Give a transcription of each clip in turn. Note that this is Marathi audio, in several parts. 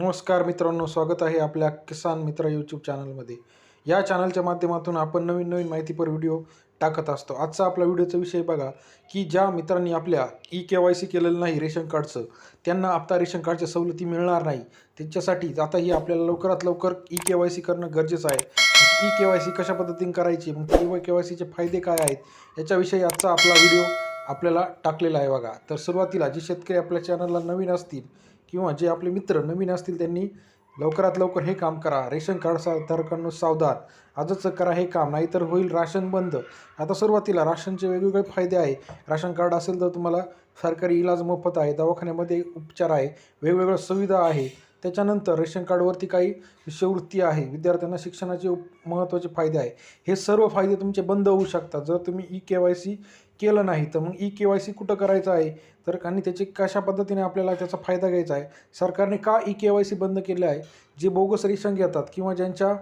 नमस्कार मित्रांनो स्वागत आहे आपल्या किसान मित्र यूट्यूब चॅनलमध्ये या चॅनलच्या माध्यमातून आपण नवीन नवीन माहितीपर व्हिडिओ टाकत असतो. आजचा आपला व्हिडिओचा विषय बघा की ज्या मित्रांनी आपल्या ई के वाय सी केलेलं नाही रेशन कार्डचं त्यांना आता रेशन कार्डच्या सवलती मिळणार नाही. त्यांच्यासाठी आता ही आपल्याला लवकरात लवकर ई के वाय सी करणं गरजेचं आहे. ई के वाय सी कशा पद्धतीने करायची मग ई के वाय सीचे फायदे काय आहेत याच्याविषयी आजचा आपला व्हिडिओ आपल्याला टाकलेला आहे बघा. तर सुरुवातीला जे शेतकरी आपल्या चॅनलला नवीन असतील किंवा जे आपले मित्र नवीन असतील त्यांनी लवकरात लवकर हे काम करा. रेशन कार्ड सा धारकांनो सावधान. आजच करा हे काम नाहीतर होईल राशन बंद. आता सुरुवातीला राशनचे वेगवेगळे फायदे आहे. राशन कार्ड असेल तर तुम्हाला सरकारी इलाज मोफत आहे. दवाखान्यामध्ये उपचार आहे. वेगवेगळ्या सुविधा आहे. त्याच्यानंतर रेशन कार्डवरती काही शिष्यवृत्ती आहे. विद्यार्थ्यांना शिक्षणाचे महत्त्वाचे फायदे आहे. हे सर्व फायदे तुमचे बंद होऊ शकतात. जर तुम्ही ई के वाय सी केलं नाही तर मग ई के वाय सी कुठं करायचं आहे? तर आणि त्याची कशा पद्धतीने आपल्याला त्याचा फायदा घ्यायचा आहे? सरकारने का ई के वाय सी बंद केले आहे? जे बोगस रेशन घेतात किंवा ज्यांच्या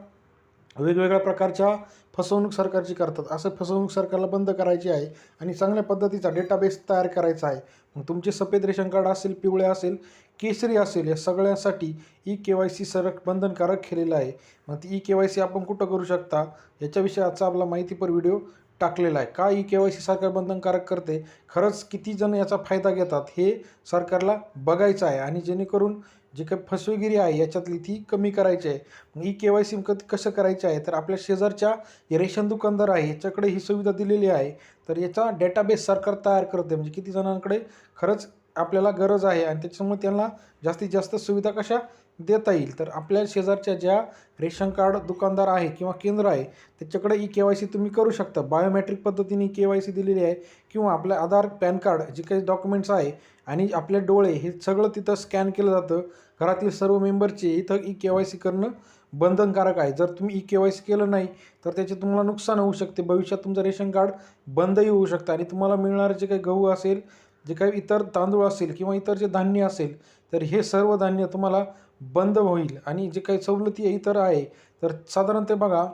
वेगवेगळ्या प्रकारच्या फसवणूक सरकारची करतात. असं फसवणूक सरकारला बंद करायची आहे आणि चांगल्या पद्धतीचा डेटाबेस तयार करायचा आहे. मग तुमचे सफेद रेशन कार्ड असेल पिवळे असेल केसरी असेल या सगळ्यांसाठी E K Y C sir बंधनकारक केलेलं आहे. मग ती ई के वाय सी आपण कुठं करू शकता? याच्याविषयी आजचा आपला माहितीपर व्हिडिओ टाकलेला आहे. का ई के वाय सी सरकार बंधनकारक करते? खरंच किती जण याचा फायदा घेतात हे सरकारला बघायचं आहे. आणि जेणेकरून जी काही फसवेगिरी आहे याच्यातली ती कमी करायची आहे. मग ई के वाय सी क कसं करायचं आहे? तर आपल्या शेजारच्या रेशन दुकानदार आहे याच्याकडे ही सुविधा दिलेली आहे. तर याचा डेटाबेस सरकार तयार करते. म्हणजे किती जणांकडे खरंच आपल्याला गरज आहे आणि त्याच्यामुळे त्यांना जास्तीत जास्त सुविधा कशा देता येईल. तर आपल्या शेजारच्या ज्या रेशन कार्ड दुकानदार आहे किंवा केंद्र आहे त्याच्याकडे ई के वाय सी तुम्ही करू शकता. बायोमेट्रिक पद्धतीने ई के वाय सी दिलेली आहे किंवा आपलं आधार पॅन कार्ड जे काही डॉक्युमेंट्स आहे आणि आपले डोळे हे सगळं तिथं स्कॅन केलं जातं. घरातील सर्व मेंबरचे इथं ई के वाय सी करणं बंधनकारक आहे. जर तुम्ही ई के वाय सी केलं नाही तर त्याचे तुम्हाला नुकसान होऊ शकते. भविष्यात तुमचं रेशन कार्ड बंदही होऊ शकतं आणि तुम्हाला मिळणारे जे काही गहू असेल जे काही इतर तांदूळ असेल किंवा इतर जे धान्य असेल तर हे सर्व धान्य तुम्हाला बंद होईल आणि जे काही सवलती इतर आहे तर साधारणतः बघा.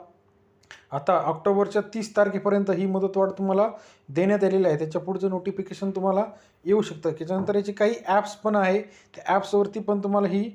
आता ऑक्टोबरच्या तीस तारखेपर्यंत ही मुदतवाढ तुम्हाला देण्यात आलेली आहे. त्याच्या पुढचं नोटिफिकेशन तुम्हाला येऊ शकतं. त्याच्यानंतर याचे काही ॲप्स पण आहे. त्या ॲप्सवरती पण तुम्हाला ही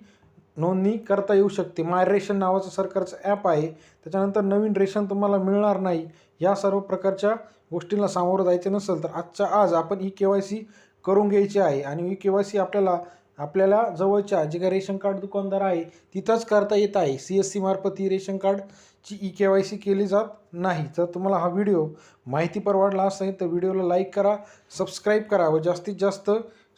नोंदणी करता येऊ शकते. माय रेशन नावाचं सरकारचं ॲप आहे. त्याच्यानंतर नवीन रेशन तुम्हाला मिळणार नाही. या सर्व प्रकारच्या गोष्टींना सामोरं जायचं नसेल तर आजच्या आज आपण ई के वाय सी करून घ्यायची आहे. आणि ई के वाय सी आपल्याला आपल्याला जवळच्या जे काही रेशन कार्ड दुकानदार आहे तिथंच करता येत आहे. सी एस सी मार्फत ही रेशन कार्डची ई के वाय सी केली जात नाही. तर तुम्हाला हा व्हिडिओ माहिती परवडला असेल तर व्हिडिओला लाईक करा सबस्क्राईब करा व जास्तीत जास्त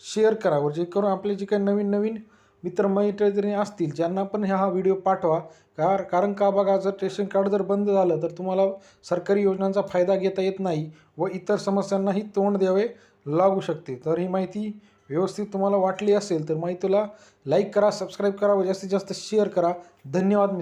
शेअर करा व जे करून आपले जे काही नवीन नवीन मित्रमैत्रिणी असतील ज्यांना पण हा व्हिडिओ पाठवा. कार कारण का बघा जर रेशन कार्ड जर बंद झालं तर तुम्हाला सरकारी योजनांचा फायदा घेता येत नाही व इतर समस्यांनाही तोंड द्यावे लागू शकते. तर ही माहिती व्यवस्थित तुम्हाला वाटली असेल तर माहितीला लाईक करा सबस्क्राईब करा व जास्तीत जास्त शेअर करा. धन्यवाद